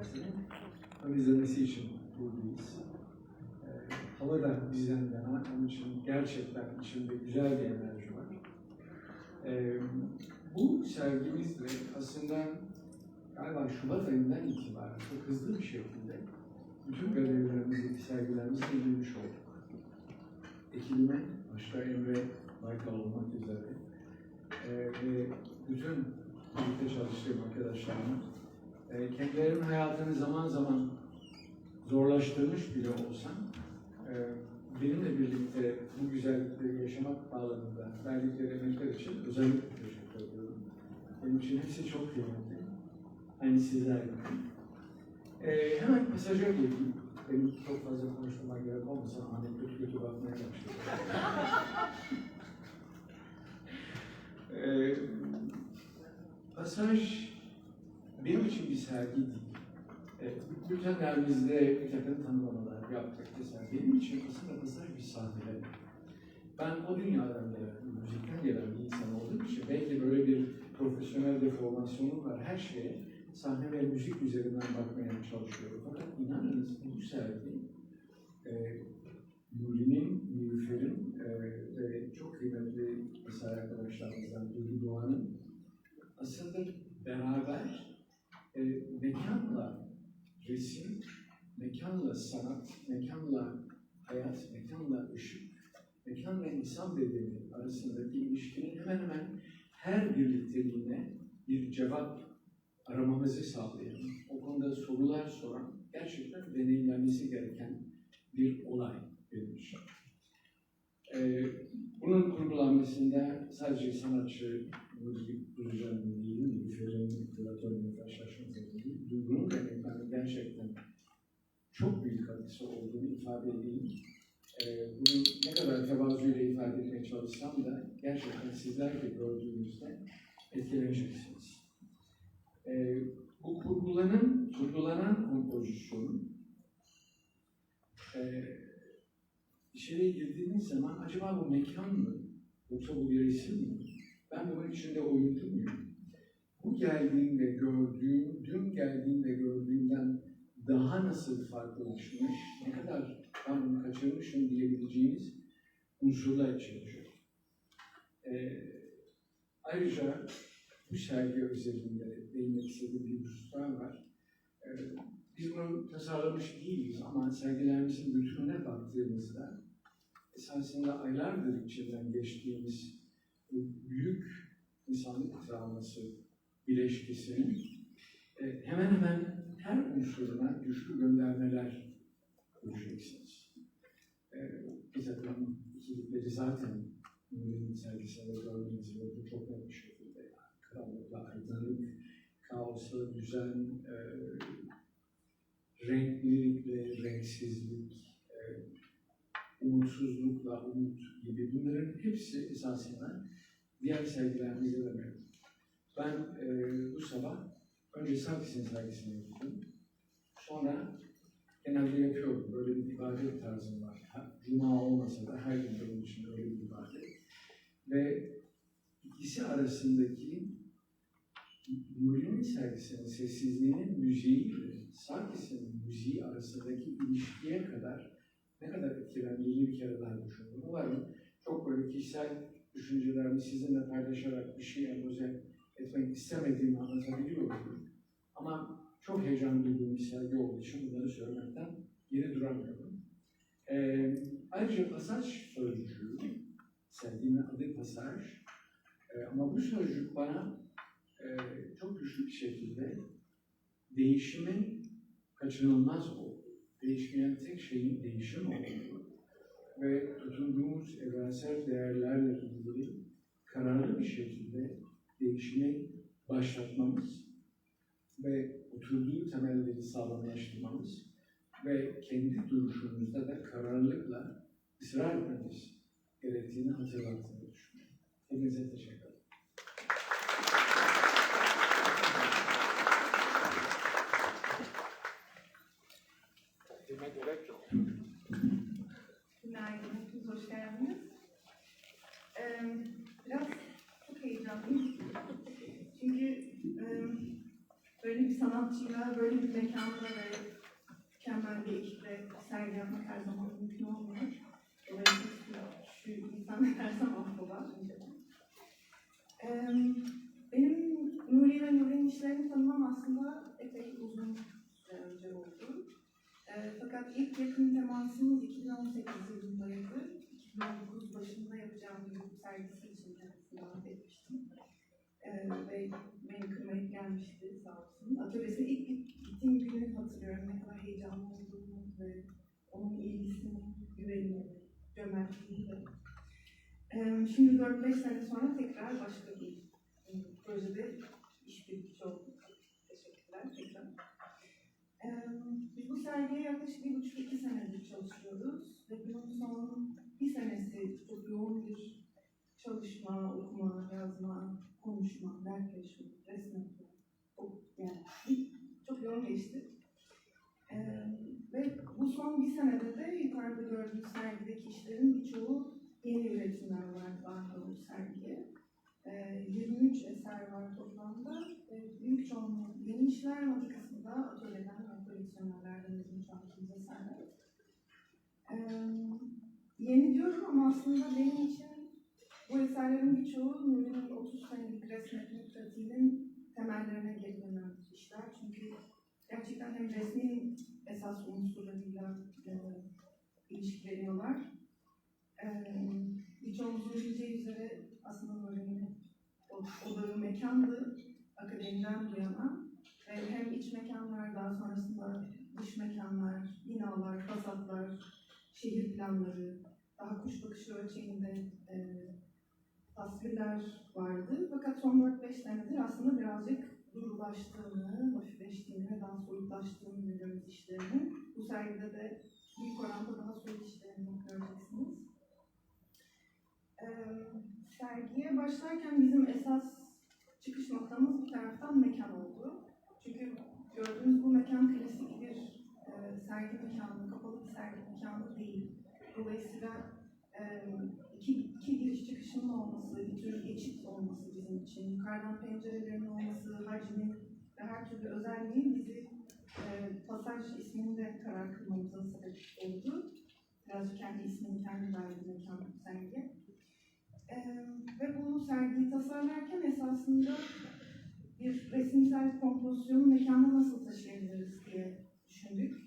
sergisinin ön izlemesi için buradayız. E, hava da bizden yana, onun için gerçekten içinde güzel bir enerji var. E, bu sergimizle aslında galiba Şubat ayından itibaren çok hızlı bir şekilde bütün galerilerimizi, sergilerimizi indirmiş olduk. Ekibime, başta Emre Baykal olmak üzere e, ve bütün birlikte çalıştığım arkadaşlarıma e, kendilerinin hayatını zaman zaman zorlaştırmış bile olsam e, benimle birlikte bu güzellikleri yaşamak bağlamında verdikleri emekler için özellikle teşekkür ediyorum. Benim için hepsi çok kıymetli. Aynı sizler gibi. E, hemen mesaja geleyim. Benim çok fazla konuşmama gerek olmasa Ahmet kötü kötü bakmaya başladı. e, pasaj benim için bir sergi değil. E, Bültenlerimizde bir takım tanımlamalar yaptık. Mesela benim için aslında pasaj bir sahne. Ben o dünyadan gelen, müzikten gelen bir insan olduğum için belki böyle bir profesyonel deformasyonum var. Her şeye sahne ve müzik üzerinden bakmaya çalışıyorum. Fakat inanınız bu sergi e, Nuri'nin, Nilüfer'in e, çok kıymetli mesai arkadaşlarımızdan Duygu Doğan'ın aslında beraber e, mekanla resim, mekanla sanat, mekanla hayat, mekanla ışık, mekan ve insan bedeni arasındaki ilişkinin hemen hemen her birlikteliğine bir cevap aramamızı sağlayan, o konuda sorular soran, gerçekten deneyimlenmesi gereken bir olay benim. Ee, bunun kurgulanmasında sadece sanatçı Durucan'ın değil, Nilüfer'in, Platon'un karşılaşması değil, Duygu'nun da gerçekten çok büyük katkısı olduğunu ifade edeyim. Ee, bunu ne kadar tevazuyla ifade etmeye çalışsam da gerçekten sizler de gördüğünüzde etkileneceksiniz. Ee, bu kurgulanan, kurgulanan kompozisyonun e, içeriye girdiğiniz zaman acaba bu mekan mı? Yoksa bu bir resim mi? Ben bunun içinde oyuncu muyum? Bu geldiğimde gördüğüm, dün geldiğimde gördüğümden daha nasıl farklılaşmış, ne kadar ben bunu kaçırmışım diyebileceğiniz unsurlar içeriyor. Ee, ayrıca bu sergi özelinde değinmek istediğim bir husus daha var. Ee, biz bunu tasarlamış değiliz ama sergilerimizin bütününe baktığımızda esasında aylardır içinden geçtiğimiz büyük insanlık travması bileşkisinin e, hemen hemen her unsuruna güçlü göndermeler göreceksiniz. E, bir takım ikilikleri zaten Nuri'nin sergisinde gördüğünüz gibi çok net bir şekilde yani. Karanlıkla aydınlık, kaosla düzen, e, renklilikle renksizlik, e, umutsuzlukla umut gibi bunların hepsi esasında diğer sergilerimizde de mevcut. Ben e, bu sabah önce Sarkis'in sergisine gittim. Sonra genelde yapıyorum. Böyle bir ibadet tarzım var. Ha, Cuma olmasa da her gün benim için öyle bir ibadet. Ve ikisi arasındaki Nuri'nin sergisinin sessizliğinin müziğiyle Sarkis'in müziği arasındaki ilişkiye kadar ne kadar etkilendiğini bir kere daha düşündüm. Umarım çok böyle kişisel düşüncelerimi sizinle paylaşarak bir şey empoze etmek istemediğimi anlatabiliyorum. Ama çok heyecan duyduğum bir sergi olduğu için bunları söylemekten geri duramıyorum. Ee, ayrıca pasaj sözcüğü, serginin adı pasaj. Ee, ama bu sözcük bana e, çok güçlü bir şekilde değişimin kaçınılmaz olduğu, değişmeyen tek şeyin değişim olduğu ve tutunduğumuz evrensel değerlerle ilgili kararlı bir şekilde değişimi başlatmamız ve oturduğu temelleri sağlamlaştırmamız ve kendi duruşumuzda da kararlılıkla ısrar etmemiz gerektiğini hatırlattığını düşünüyorum. Hepinize teşekkür ederim. Gerek yok. Günaydın, hepiniz hoş geldiniz. Ee, biraz çok heyecanlıyım. Çünkü e, böyle bir sanatçıyı aslında böyle bir mekanda ve mükemmel bir ekiple sergi yapmak her zaman mümkün olmuyor. Dolayısıyla şu insan her zaman var önceden. Ee, benim Nuri ve Nuri'nin işlerini tanımam aslında epey uzun süre önce oldu. Ee, fakat ilk yakın temasımız 2018 yılındaydı. 2019 başında yapacağım bir sergisi için davet etmiştim. Ee, ve beni kırmayıp gelmişti sağ olsun. Atölyesine ilk gittiğim günü hatırlıyorum. Ne kadar heyecanlı olduğumu ve onun ilgisini, güvenini, cömertliğini. Ee, şimdi 4-5 sene sonra tekrar başka bir projede işbirlikçi olduk. Teşekkürler tekrar. Ee, biz bu sergiye yaklaşık bir buçuk iki senedir çalışıyoruz ve bunun son bir senesi çok yoğun bir çalışma, okuma, yazma, konuşma, dertleşme, resmetme, yani çok yoğun geçti. Ee, ve bu son bir senede de yukarıda gördüğünüz sergideki işlerin birçoğu yeni üretimler olarak dahil olmuş sergiye. Ee, 23 eser var toplamda. Ee, büyük çoğunluğu yeni işler bir kısmı da atölyeden ve koleksiyonerlerden bizim çalıştığımız eserler. Ee, yeni diyorum ama aslında benim için bu eserlerin birçoğu Nuri'nin 30 senelik resmetme pratiğinin temellerine geri dönen işler. Çünkü gerçekten hem resmin esas unsurlarıyla e, ilişkileniyorlar. E, birçoğumuzun bileceği üzere aslında Nuri'nin odağı mekandı, akademiden bu. Ve hem iç mekanlar, daha sonrasında dış mekanlar, binalar, fasatlar, şehir planları, daha kuş bakışı ölçeğinde e, tasvirler vardı. Fakat son 4-5 senedir aslında birazcık durulaştığını, hafifleştiğini ve daha soyutlaştığını görüyoruz işlerini. Bu sergide de büyük oranda daha soyut işlerini göreceksiniz. Ee, sergiye başlarken bizim esas çıkış noktamız bir taraftan mekan oldu. Çünkü gördüğünüz bu mekan klasik bir e, sergi mekanı, kapalı bir sergi mekanı değil. Dolayısıyla e, iki, iki giriş çıkışının olması, bir tür geçit olması bizim için, yukarıdan pencerelerin olması, hacmi ve her türlü özelliği bizi e, pasaj isminde karar kılmamıza sebep oldu. Birazcık kendi ismini kendi verdi mekan sergi. E, ve bu sergiyi tasarlarken esasında bir resimsel kompozisyonu mekana nasıl taşıyabiliriz diye düşündük.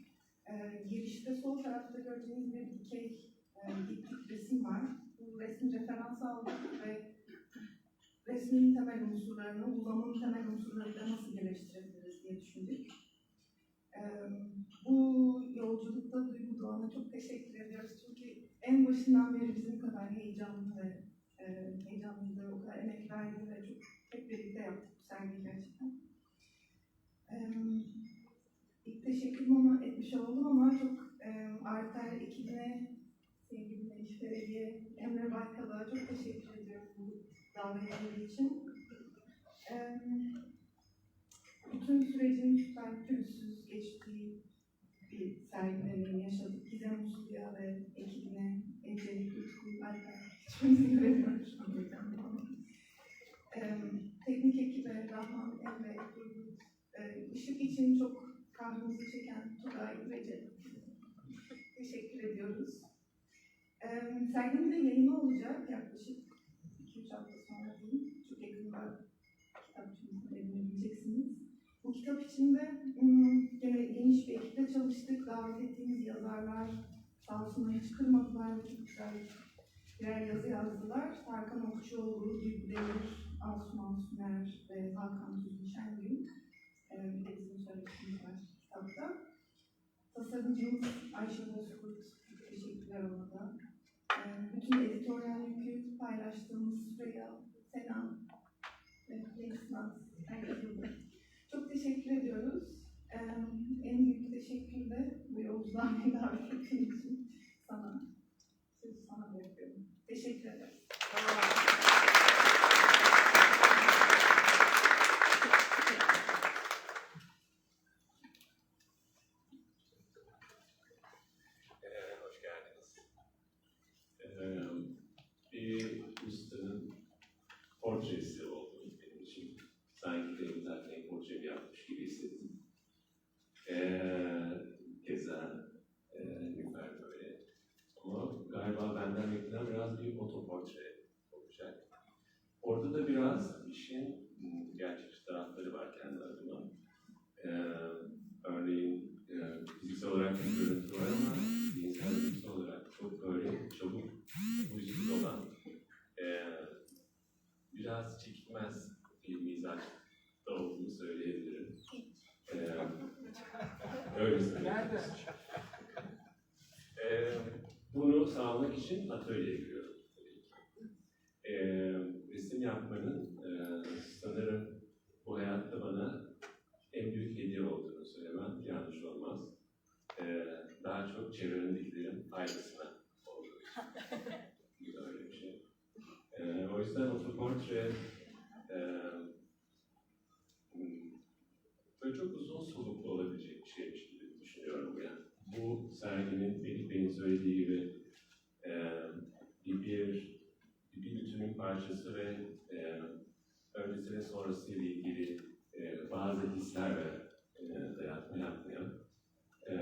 E, girişte sol tarafta gördüğünüz bir dikey e, diptik resim var. Bu resim referans aldık ve resmin temel unsurlarını, uzamın temel unsurlarıyla nasıl birleştirebiliriz diye düşündük. E, bu yolculukta Duygu Doğan'a çok teşekkür ediyoruz. Çünkü en başından beri bizim kadar heyecanlı ve e, heyecanlıydı, o kadar emek verdi ve çok yaptık bu sergiyi gerçekten. E, ilk teşekkürümü ona etmiş oldum ama çok e, Arter ekibine, sevgili Belediye, Emre Baykal'a çok teşekkür ediyorum bu davetleri için. E, bütün sürecin ben pürüzsüz geçtiği bir sergi deneyimi yaşadık. Gizem Uslu'ya ve ekibine, Ece, Utku, Alper, hiçbirini göremiyorum şu an. Ee, teknik ekibe, Rahman, Emre, e, ışık için çok kahrımızı çeken Tugay, Recep. Teşekkür ediyoruz. Ee, serginin de yayını olacak yaklaşık 2-3 hafta sonra diyeyim. Çok yakında kitapçımızı edinebileceksiniz. Bu kitap içinde ım, gene geniş bir ekiple çalıştık. Davet ettiğimiz yazarlar sağ hiç kırmadılar çok güzel birer yazı yazdılar. Tarkan Okçuoğlu, Duygu Demir, Asuman Sümer ve Hakan Tuzlu bir de bizim söyleşimiz var kitapta. Tasarımcımız Ayşe Bozkurt. Teşekkürler ona da. Ee, bütün editoryal yükü paylaştığımız Süreyya, Sena, Naz, herkese çok teşekkür ediyoruz. Ee, en büyük teşekkür de bu yolculuğa davet ettiğin için sana, sözü sana bırakıyorum. Teşekkür ederim. Ee, hoş geldiniz. Ee, bir ustanın portresi oldu benim için. Sanki benim zaten portremi yapmış gibi hissettim. üzerinden biraz bir otoportre olacak. Orada da biraz işin m, gerçekçi tarafları var kendi adıma. Ee, örneğin e, fiziksel olarak bir görüntü var ama zihinsel görüntü olarak çok böyle çabuk huysuz olan e, biraz çekilmez bir mizaçta olduğunu söyleyebilirim. Ee, öyle söyleyeyim. Ee, bunu sağlamak için atölyeye giriyorum tabii ki. Ee, resim yapmanın e, sanırım bu hayatta bana en büyük hediye olduğunu söylemem yanlış olmaz. Ee, çevremindekilerin faydasına olduğu. Öyle bir şey. Ee, o yüzden otoportre e, böyle çok uzun soluklu olabilecek bir şeymiş gibi düşünüyorum yani. Bu serginin Melih Bey'in söylediği gibi e, bir, bir, bütünün parçası ve e, öncesi ve sonrası ile ilgili e, bazı hisler ve e, dayatma yapmayan e,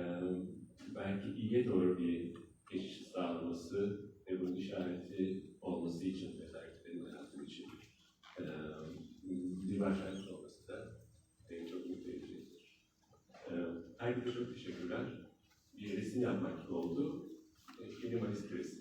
belki iyiye doğru bir geçiş sağlaması ve bunun işareti olması için özellikle benim hayatım için e, başlangıç olması da beni çok mutlu edecektir. Herkese çok teşekkürler. Bir resim yapmak oldu. E, Minimalist resim.